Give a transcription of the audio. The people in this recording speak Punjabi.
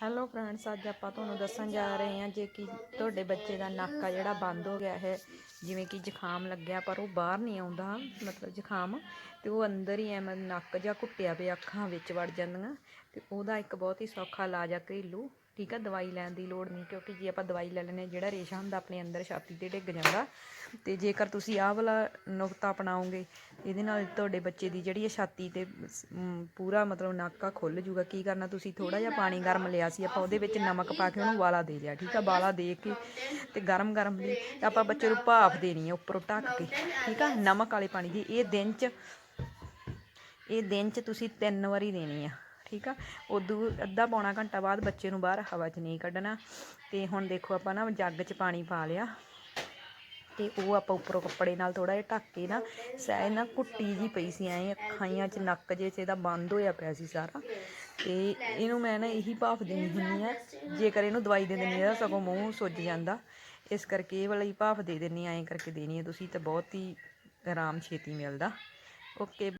ਹੈਲੋ ਫਰੈਂਡਸ ਅੱਜ ਆਪਾਂ ਤੁਹਾਨੂੰ ਦੱਸਣ ਜਾ ਰਹੇ ਹਾਂ ਜੇ ਕਿ ਤੁਹਾਡੇ ਬੱਚੇ ਦਾ ਨੱਕ ਆ ਜਿਹੜਾ ਬੰਦ ਹੋ ਗਿਆ ਹੈ, ਜਿਵੇਂ ਕਿ ਜ਼ੁਕਾਮ ਲੱਗਿਆ ਪਰ ਉਹ ਬਾਹਰ ਨਹੀਂ ਆਉਂਦਾ, ਮਤਲਬ ਜ਼ੁਕਾਮ, ਤੇ ਉਹ ਅੰਦਰ ਹੀ ਐਵੇਂ ਨੱਕ ਜਾਂ ਘੁੱਟਿਆ ਪਿਆ ਅੱਖਾਂ ਵਿੱਚ ਵੜ ਜਾਂਦੀਆਂ, ਤੇ ਉਹਦਾ ਇੱਕ ਬਹੁਤ ਹੀ ਸੌਖਾ ਇਲਾਜ ਆ ਘਰੇਲੂ ਠੀਕ ਆ, ਦਵਾਈ ਲੈਣ ਦੀ ਲੋੜ ਨਹੀਂ, ਕਿਉਂਕਿ ਜੇ ਆਪਾਂ ਦਵਾਈ ਲੈ ਲੈਂਦੇ ਹਾਂ, ਜਿਹੜਾ ਰੇਸ਼ਾ ਹੁੰਦਾ ਆਪਣੇ ਅੰਦਰ ਛਾਤੀ ਤੇ ਡਿੱਗ ਜਾਂਦਾ, ਤੇ ਜੇਕਰ ਤੁਸੀਂ ਆਹ ਵਾਲਾ ਨੁਕਤਾ ਅਪਣਾਓਗੇ, ਇਹਦੇ ਨਾਲ ਤੁਹਾਡੇ ਬੱਚੇ ਦੀ ਜਿਹੜੀ ਹੈ ਛਾਤੀ ਤੇ ਪੂਰਾ ਮਤਲਬ ਨਾਕਾ ਖੁੱਲ ਜੂਗਾ ਕੀ ਕਰਨਾ ਤੁਸੀਂ ਥੋੜਾ ਜਿਹਾ ਪਾਣੀ ਗਰਮ ਲਿਆ ਸੀ, ਆਪਾਂ ਉਹਦੇ ਵਿੱਚ ਨਮਕ ਪਾ ਕੇ ਉਹਨੂੰ ਵਾਲਾ ਦੇ ਲਿਆ, ਠੀਕ ਆ ਵਾਲਾ ਦੇ ਕੇ ਤੇ ਗਰਮ ਗਰਮ ਦੀ ਆਪਾਂ ਬੱਚੇ ਨੂੰ ਭਾਫ ਦੇਣੀ ਹੈ ਉੱਪਰੋਂ ਢੱਕ ਕੇ, ਠੀਕ ਆ, ਨਮਕ ਵਾਲੇ ਪਾਣੀ ਦੀ, ਇਹ ਦਿਨ ਚ, ਇਹ ਦਿਨ 'ਚ ਤੁਸੀਂ ਤਿੰਨ ਵਾਰੀ ਦੇਣੀ ਆ। ਠੀਕ ਆ? ਉਦੋਂ ਅੱਧਾ ਪੌਣਾ ਘੰਟਾ ਬਾਅਦ ਬੱਚੇ ਨੂੰ ਬਾਹਰ ਹਵਾ 'ਚ ਨਹੀਂ ਕੱਢਣਾ। ਤੇ ਹੁਣ ਦੇਖੋ ਆਪਾਂ ਨਾ ਜੱਗ 'ਚ ਪਾਣੀ ਪਾ ਲਿਆ। ਤੇ ਉਹ ਆਪਾਂ ਉੱਪਰੋਂ ਕੱਪੜੇ ਨਾਲ ਥੋੜਾ ਜਿਹਾ ਢੱਕ ਕੇ ਨਾ ਸੈ ਨਾ ਕੁੱਟੀ ਜੀ ਪਈ ਸੀ, ਐ ਅੱਖਾਂ 'ਚ ਨੱਕ ਜੇ 'ਚ, ਇਹਦਾ ਬੰਦ ਹੋਇਆ ਪਿਆ ਸੀ ਸਾਰਾ। ਤੇ ਇਹਨੂੰ ਮੈਂ ਨਾ ਇਹੀ ਭਾਫ ਦੇਣੀ ਹੁੰਦੀ ਆ, ਜੇਕਰ ਇਹਨੂੰ ਦਵਾਈ ਦੇ ਦਿੰਦੀ ਆ ਸਗੋਂ ਮੂੰਹ ਸੁੱਜ ਜਾਂਦਾ। ਇਸ ਕਰਕੇ ਇਹ ਵਾਲਾ ਹੀ ਭਾਫ ਦੇ ਦਿੰਨੀ ਐਂ ਕਰਕੇ ਦੇਣੀ ਹੈ ਤੁਸੀਂ ਤਾਂ ਬਹੁਤ ਹੀ ਆਰਾਮ ਛੇਤੀ ਮਿਲਦਾ। ਓਕੇ।